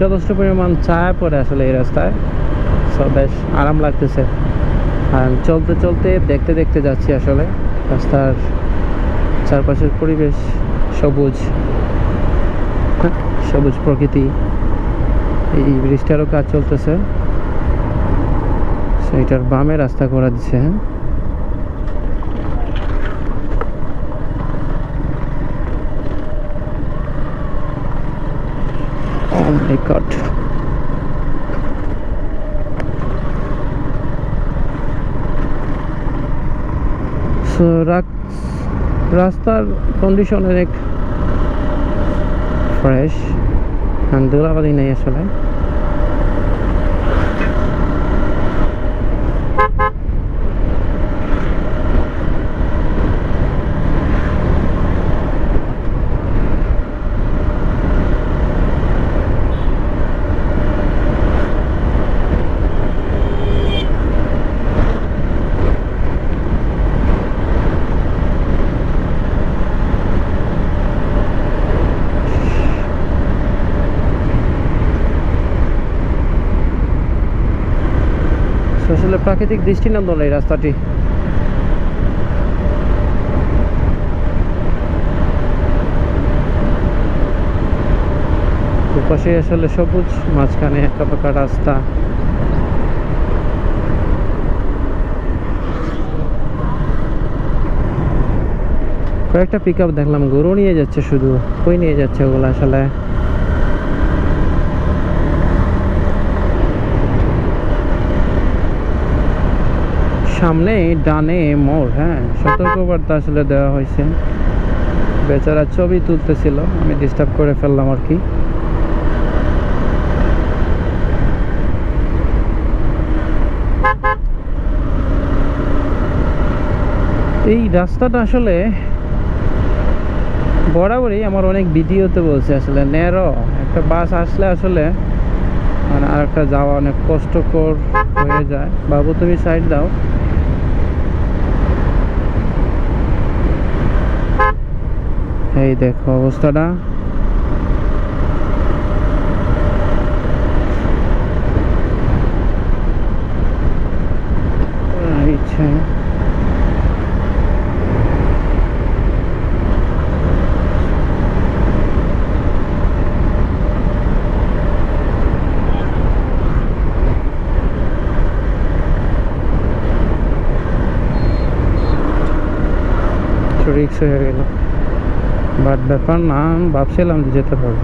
যথেষ্ট পরিমাণ ছায়া পড়ে আসলে এই রাস্তায়। সো বেশ আরাম লাগতেছে। আর চলতে চলতে দেখতে দেখতে যাচ্ছি আসলে। রাস্তার চারপাশের পরিবেশ সবুজ। সবুজ প্রকৃতি। এই ব্রিজটারও কাজ চলতেছে। এটার বামে রাস্তা করা দিচ্ছে হ্যাঁ Oh my god. So, রাস্তার কন্ডিশন অনেক ফ্রেশ ধুলাবাদি নেই আসলে আসলে প্রাকৃতিক দৃষ্টিনন্দন এই রাস্তাটি। দুপাশে আসলে সবুজ, মাঝখানে একটা পাকা রাস্তা। কয়েকটা পিক আপ দেখলাম, গরু নিয়ে যাচ্ছে শুধু, কই নিয়ে যাচ্ছে ওগুলো আসলে? সামনে ডানে মোড় হ্যাঁ? সতর্কবার্তা আসলে দেওয়া হয়েছে। বেচারা ছবি তুলতেছিল, আমি ডিস্টার্ব করে ফেললাম আর কি। এই রাস্তাটা আসলে বরাবরই আমার অনেক ভিডিওতে বলছে আসলে, ন্যারো। একটা বাস আসলে আসলে মানে আর একটা যাওয়া অনেক কষ্টকর হয়ে যায়। বাবু তুমি সাইড দাও। এই দেখো অবস্থাটা আচ্ছা রিক্স হয়ে গেল বাট ব্যাপার না আমি ভাবছিলাম যে যেতে পারব।